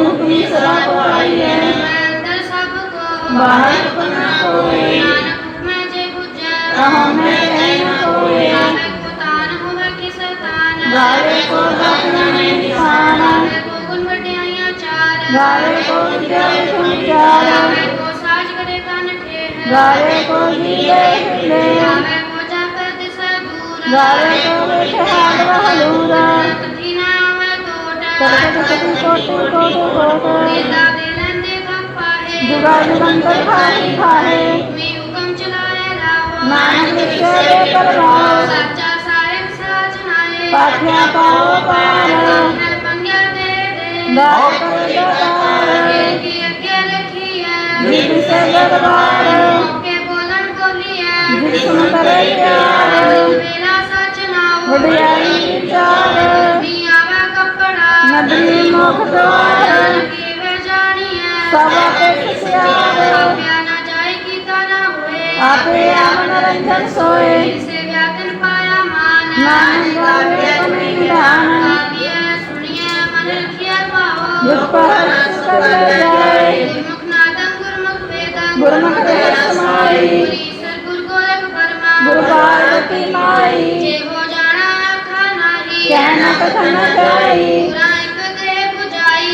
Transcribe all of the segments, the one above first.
धूप में सदा पढ़ाई है अंदर सबको बाहर पुना कोई नानक जे गुजर हम में नहीं कोई नानक को तान होवे कि गावे को गाना नहीं निशान गावे को चार गावे को दिए सुचार गावे को साज करे कान ठे गावे को दिए ले गावे को जापत सबूर गावे को बैठा बहलूरा जुगा जुगंतर खाए खाए नानक विश्व प्रभाव सच्चा साहिब साजनाए पाठ्या पाओ पार दार कर दार जिद से दरबार जिसम करे प्यार मेरा सच ना हो विचार ਪਾਠਿਆ ਪਾਓ ਪਾਰ ਹੈ ਮੰਗਿਆ ਦੇ ਦੇ ਦਾਇ ਕਰ ਦਾਤਾਰ ਇਹ ਕੀ ਅੱਗੇ ਲਿਖੀ ਹੈ ਜਿਤ ਸੇ ਦਰਬਾਰ ਮੌਕੇ ਬੋਲਣ ਬੋਲੀ ਹੈ ਜਿਸ ਨੂੰ ਕਰੇ ਪਿਆਰ ਮੇਰਾ ਸੱਚ ਨਾਉ ਵਡਿਆਈ ਵਿਚਾਰ ਵੀ ਆਵੇ ਕੱਪੜਾ ਨਦੀ ਮੁਖ ਦਵਾਰ ਕੀਵੇ ਜਾਣੀ ਹੈ ਸਭ ਆਪੇ ਸਿਆਰ ਆਪਿਆ ਨਾ ਜਾਏ ਕੀਤਾ ਨਾ ਹੋਏ ਆਪੇ ਆਵਨ ਰੰਜਨ ਸੋਏ ਜਿਸੇ ਵਿਆਕਨ ਪਾਇਆ ਮਾਨ ਨਾਨਕ ਗਾਵੇ ਤੁਮੇ ਨਿਧਾਨ ਗਾਵੀਐ ਸੁਣੀਐ ਮਨ ਰਖਿਆ ਭਾਵ ਦੁਖ ਪਰਸ ਕਰ ਜਾਏ ਗੁਰਮੁਖ ਨਾਦੰ ਗੁਰਮੁਖ ਵੇਦੰ ਗੁਰਮੁਖ ਵੇਦ ਸਮਾਈ ਗੁਰੀ ਸਰ ਗੁਰ ਗੋਰਖ ਬਰਮਾ ਗੁਰੂ ਪਾਰਵਤੀ ਮਾਈ ਜੇ ਹੋ ਜਾਣਾ ਆਖਾ ਨਾਹੀ ਕਹਿ ਨ ਕਥਨ ਜਾਈ ਪੂਰਾ ਇੱਕ ਦੇ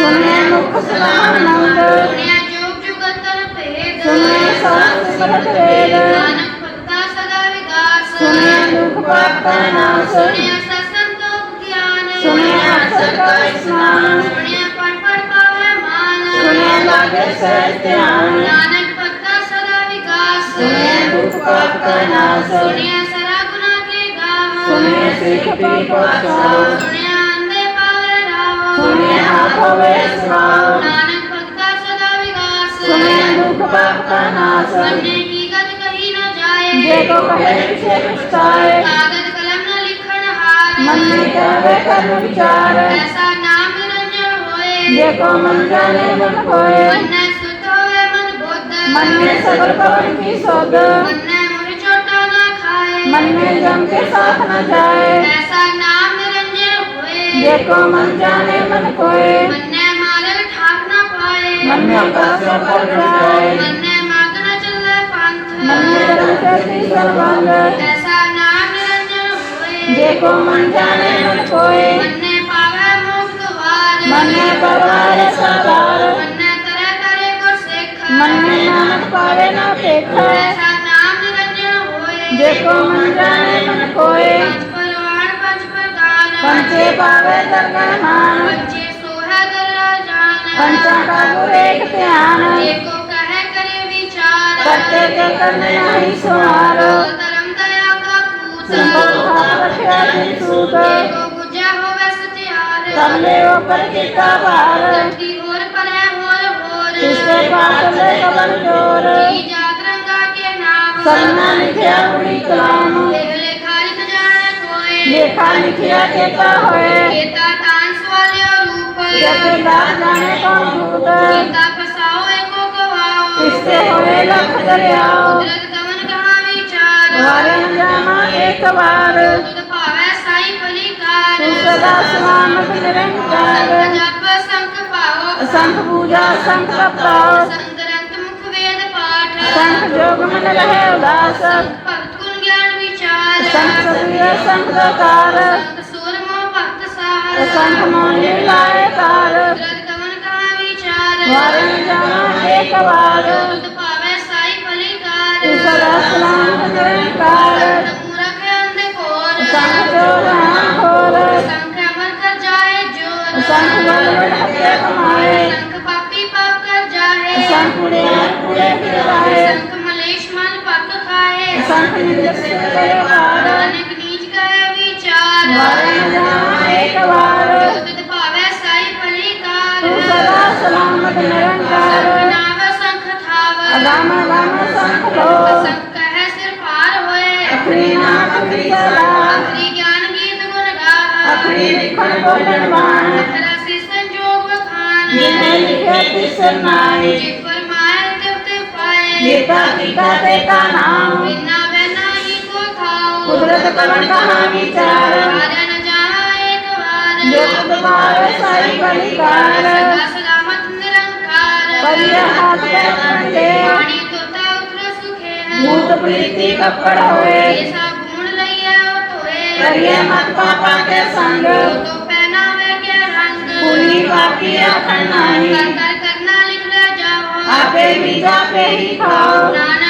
ਸੁਨੇ ਮੁਖ ਸਲਾਮ ਨੰਦ ਸੁਨਿਆ ਜੁਗ ਜੁਗਤਰ ਭੇਦ। ਸੁਨੇ ਸਾਸ ਸਰਤ ਵੇਦ। ਨਾਨਕ ਪਤਾ ਸਦਾ ਵਿਗਾਸ ਸੁਨੇ ਦੁਖ ਪਾਪ ਨਾਸ। ਸੁਨੇ ਸਸੰਤੋਖ ਗਿਆਨ। ਸੁਨੇ ਅਸਰ ਕਾ ਇਸਨਾਨ। ਸੁਨੇ ਪੜ ਪੜ ਪਾਵੇ ਮਾਨ। ਸੁਨੇ ਲਾਗੇ ਸਹਿ ਧਿਆਨ। ਨਾਨਕ ਪਤਾ ਸਦਾ ਵਿਗਾਸ ਸੁਨੇ ਦੁਖ ਪਾਪ ਨਾਸ। ਸੁਨੇ ਸਰਾ ਗੁਨਾ ਕੇ ਗਾਵ। ਸੁਨੇ ਸਿੱਖ ਪੀ ਪਾਸਾ ਸੁਨੇ पुण्य भवे स्वाहा नानक भक्ता सदा विकास सुने दुख पाप का नाश सुनने की गत कही न जाए देखो कहे से पछताए कागज़ कलम न लिखन हार मन में कहवे कर विचार ऐसा नाम निरंजन होए देखो मन जाने मन खोए मन न सुत होए मन बोध मन में सबर पवन की सौद मन न मुझ चोटा न खाए मन में जम के साथ न जाए। ऐसा जेको मन जाने मन कोए मन्ने मारे ठाक ना पाए मन्ने पास पर जाए मन्ने मागन चले पंथ मन्ने रखती सर्वांग ऐसा नाम निरंजन होए जेको मन जाने मन कोए मन्ने पावे मोक्ष द्वार मन्ने परवारे सदार मन्ने तरह करे को सिख मन्ने नाम पावे ना पेख ऐसा नाम निरंजन होए जेको मन जाने मन कोए पंचे पावे दरगहमान मुझे सोहे दरा जाना पंचा का गुरे एक ध्यान एको कहे करे विचार। करते के करने आई सुहार तरम दया का पूत संभव का प्रख्या दिन सूत एको बुझा हो वैसे त्यार तमले ऊपर की काबार तकी और परे होर होर। इसके पास ले कबर ज़ोर। की जागरंगा के नाम। सरना लिखया उड़ी कलाम ਲੇਖਾ ਲਿਖਿਆ ਕੀਤਾ ਹੋਏ ਕੀਤਾ ਤਾਨ ਸਵਾਲਿਓ ਰੂਪ ਜਤੇ ਦਾਸ ਜਾਣੇ ਕੌਣ ਭੂਤ। ਕੀਤਾ ਫਸਾਓ ਏਕੋ ਗਵਾਓ। ਇਸਤੇ ਹੋਏ ਲੱਖ ਦਰਿਆਓ। ਕੁਦਰਤ ਕਵਨ ਕਹਾ ਵਿਚਾਰ। ਵਾਰੇ ਨ ਜਾਣਾ ਇੱਕ ਵਾਰ। ਤੁਧ ਭਾਵੈ ਸਾਈ ਭਲੀਕਾਰ ਤੂੰ ਸਦਾ ਸਲਾਮਤ ਨਿਰੰਕਾਰ। ਜਪ ਸੰਖ ਪਾਓ। ਸੰਖ ਪੂਜਾ ਸੰਖ ਪਾਓ ਸੰਗਰੰਤ ਮੁਖ ਵੇਦ ਪਾਠ। ਸੰਖ ਜੋਗ ਮਨ ਰਹੇ ਉਦਾਸ। ਸਾਰ ਸੰਤ ਸਰੀਰ ਸੰਤ ਕਾਰ ਸੰਤ ਸੂਰਮਾ ਭਗਤ ਸਾਰ ਸੰਤ ਮੋਨੀ ਲਾਏ ਤਾਰ ਜਗ ਕਵਨ ਕਾ ਵਿਚਾਰ ਵਾਰੇ ਜਾਣਾ ਏਕ ਵਾਰ ਤੁਧ ਭਾਵੇ ਸਾਈ ਭਲੀ ਕਾਰ ਤੂੰ ਸਦਾ ਸਲਾਮ ਕਰੇ ਕਾਰ ਮੂਰਖ ਅੰਧ ਕੋਰ ਸੰਤ ਜੋ ਰਹਾ ਕੋਰ ਸੰਖ ਅਮਰ ਕਰ ਜਾਏ। ਜੋਰ ਸੰਤ ਮਨ ਵਡ ਹੱਥੇ ਕਮਾਏ ਸੰਖ ਪਾਪੀ ਪਾਪ ਕਰ ਜਾਏ। ਸੰਤ ਪੁੜੇ ਪੁੜੇ ਨਾਨਕ ਨੀਚ ਕਰੇ ਵਿਚਾਰ ਵਾਰੇ ਨ ਇੱਕ ਵਾਰ ਤੁਧ ਭਾਵੈ ਸਾਈ ਭਲੀਕਾਰ ਤੂੰ ਸਦਾ ਸਲਾਮਤ ਨਿਰੰਕਾਰ ਨਾਵ ਸੰਖ ਥਾਵ ਅਗਮ ਅਗਮ ਸੰਖ ਲੋ ਸੰਖ ਕਹੈ ਸਿਰ ਪਾਰ ਹੋਏ ਅਖਰੀ ਨਾਮ ਅਖਰੀ ਸਦਾ ਅਖਰੀ ਗਿਆਨ ਗੀਤ ਗੁਣ ਗਾਵਾ ਅਖਰੀ ਲਿਖਣ ਬੋਲਣ ਬਾਣ ਰਸੀ ਸੰਜੋਗ ਬਖਾਨ ਜਿਨੇ ਲਿਖਿਆ ਤਿਸ ਨਾਈ ਜੇ ਫਰਮਾਏ ਤਿਵ ਤਿਵ ਪਾਏ ਗੀਤਾ ਕੀਤਾ ਤੇ ਤਾ ਨਾਮ ਬਿਨਾ કુદરત કરણ કહાની ચારણ મારા ન જાય એક વાર જપ તમારો સાઈ બલિકાર સદા સલામત નિરંકાર પરિહાત અંતે પાણી તોતા ઉતર સુખે ભૂત પ્રીતિ કપડ હોએ એસા ગુણ લઈ આવો તોએ કરીએ મત પાપા કે સંગ તો પહેનાવે કે રંગ કોઈ પાપી અખંડ નહીં કરતા करना लिख जाओ आपे बीजा पे ही खाओ नाना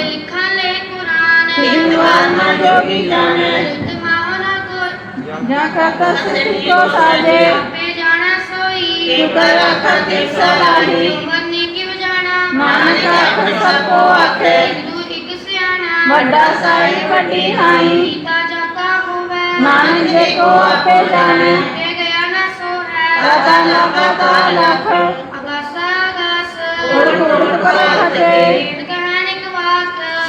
योगी जाने જ્યાં કરતા સૃષ્ટિ સાજે આપે જાણા સોઈ સુકર આખતે સલાહી બનને કિવ જાણા માનતા ખસા કો આખે તું એક સિયાણા વડા સાઈ કટી હાઈ પિતા જાકા હોવે માન જે કો આપે જાણે તે ગયા ના સો હે અતા ના કતા લખ અગાસા અગાસ ઉડ ઉડ કલા ખતે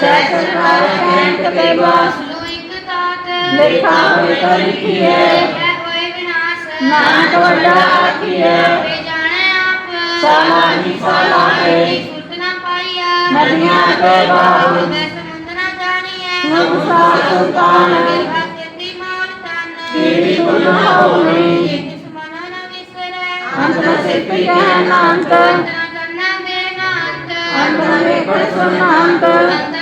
Zesel waren kent de was. Loeike taten. Lichaam kan ik hier. नाम तो लाती है सालानी सालाने सुतना पाया नदियाँ के बाहर मैं समुद्रा जानी है नमसा सुल्तान भाग्यती मौलतान तेरी गुनाह होने अंत से कहना अंत सुना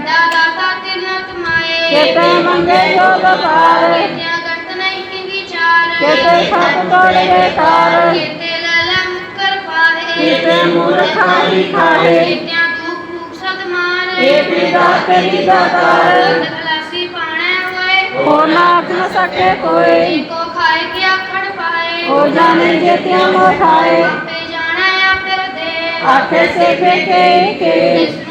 केते मंगे योग पार केते सब तोड़े तार केते ललम कर पाए केते मूर्खा दिखाए केते दुख दुख सद मारे केते दात करी दातार खलासी पाणे होए हो ना अपना सके कोई। को खाए के अखड़ पाए हो जाने जेते मोठाए आपे जाने आप तेरे दे। आखे से फेंके के, के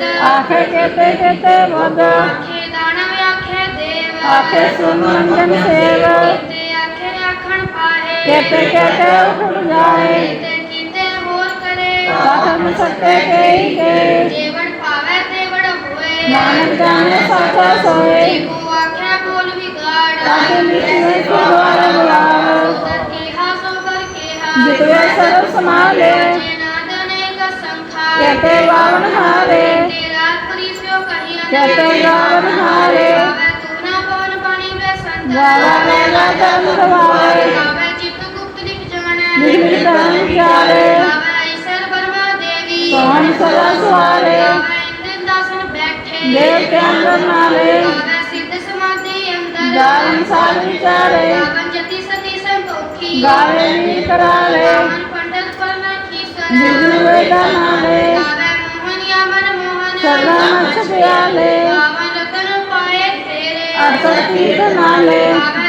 ਚਿੱਤ ਆਖੇ ਕੇਤੇ ਕੇਤੇ ਬੁੱਧ ਆਖੇ ਦਾਨਵ ਆਖੇ ਦੇਵ। ਆਖੇ ਸੁਮੰਗਨ ਸੇਵ। ਤੇ ਆਖੇ ਆਖਣ ਪਾਏ ਕੇਤੇ ਕੇਤੇ ਉਠ ਜਾਏ। ਤੇ ਕੀਤੇ ਹੋਰ ਕਰੇ। ਕਥਮ ਸੱਤੇ ਕੇਈ ਕੇ। ਜੀਵਨ ਪਾਵੇ ਤੇ ਵੜ ਹੋਏ। ਨਾਨਕ ਜਾਣੇ ਸਾਚਾ ਸੋਏ। तम सवारे बाबा चित्रगुप्त लिख जमने निर्मित तम प्यारे बाबा ईश्वर बर्मा देवी। स्वामी सदा सवारे बाबा इंद्र दासन बैठे। देव के अंदर नाले बाबा सिद्ध समाधि अंदर। दान साल विचारे। बाबा जति सती संतोखी। गावे नी कराले बाबा पंडित पर ना खीसरा निर्मित वेदा नाले बाबा मोहन या मन मोहन सदा मच प्याले बाबा रतन पाए तेरे। अर्थात कीर्तनाले बाबा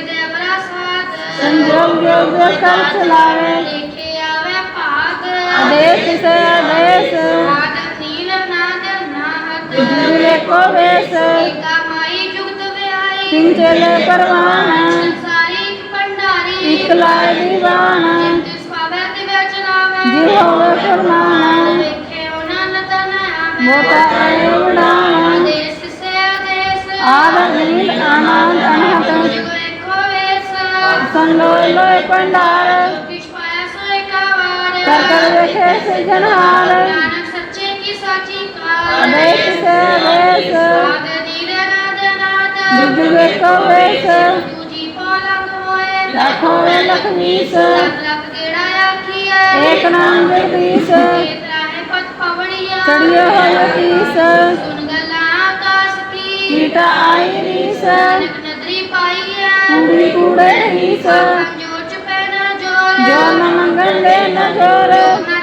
संजोग योग कर चलावे। लेखे आवे पाग आदेश से आदेश। आदम नील नादर नाहत जुले को वेश। कामाई जुगत व्याई सिंचले परवाना संसारी पंडारी इकलाय दीवाना जिस पावे दिव्य चलावे। जी होवे फरमाना देखे उना लता ना आवे भंडार कर देखे सृजनहार नानक सच्चे की साची कार से। वेश जुग को वेश तुझी पौला कोए एक नाम दे बीस तेरा पद हो। यतीस कीटा आई रीस नदरी पाई है कूड़े रीस जन्म मंगल न ज़ोर।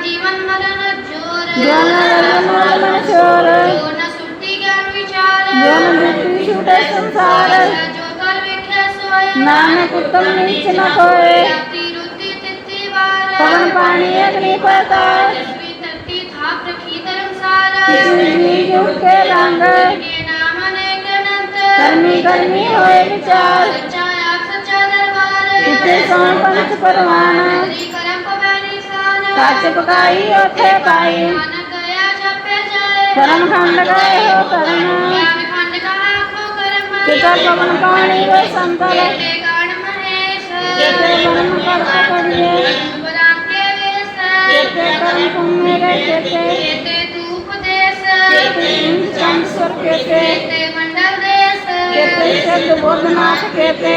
जीवन मरण ज़ोर। जन्म जन्म मरण ज़ोर न सुट्टी ज्ञान विचार जन्म मृत्यु छूटे संसार जो कर विख्या सोय नानक उत्तम नीच न कोय रात्रि रुद्धि तिथि वार पवन पानी अग्नि प्रताप तस्वी धरती थाप रखी धर्मसार किसी युग के लांग के नाम अनेक अनंत कर्मी कर्मी होए विचार। सच्चाई किसे कौन पंथ परवाना काचप काई ओथे पाई। करम खंड गाय हो करम किसा पवन पाणी व संतल किसे मन पर पकड़िए किसे कर्म तुम मेरे किसे किसे संस्वर किसे किसे शब्द बोधनाथ किसे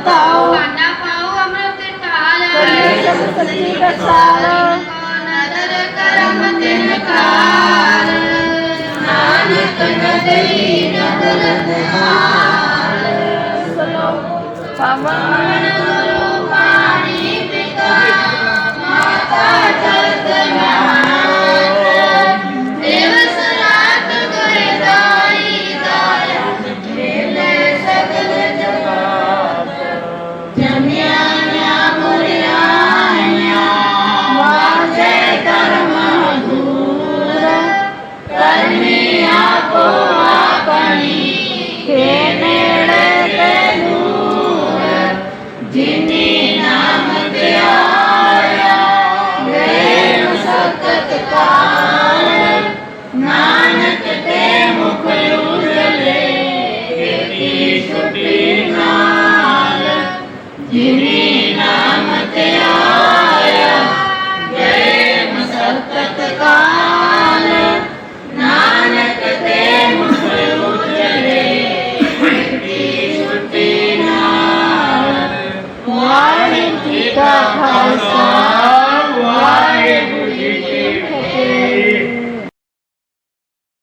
बताओ। खाना पाओ अमृत खाओ सब्ज़ी बसाओ नज़र करम दिन काल नानक नदई नगर निहाल पवन गुरु पानी पिता माता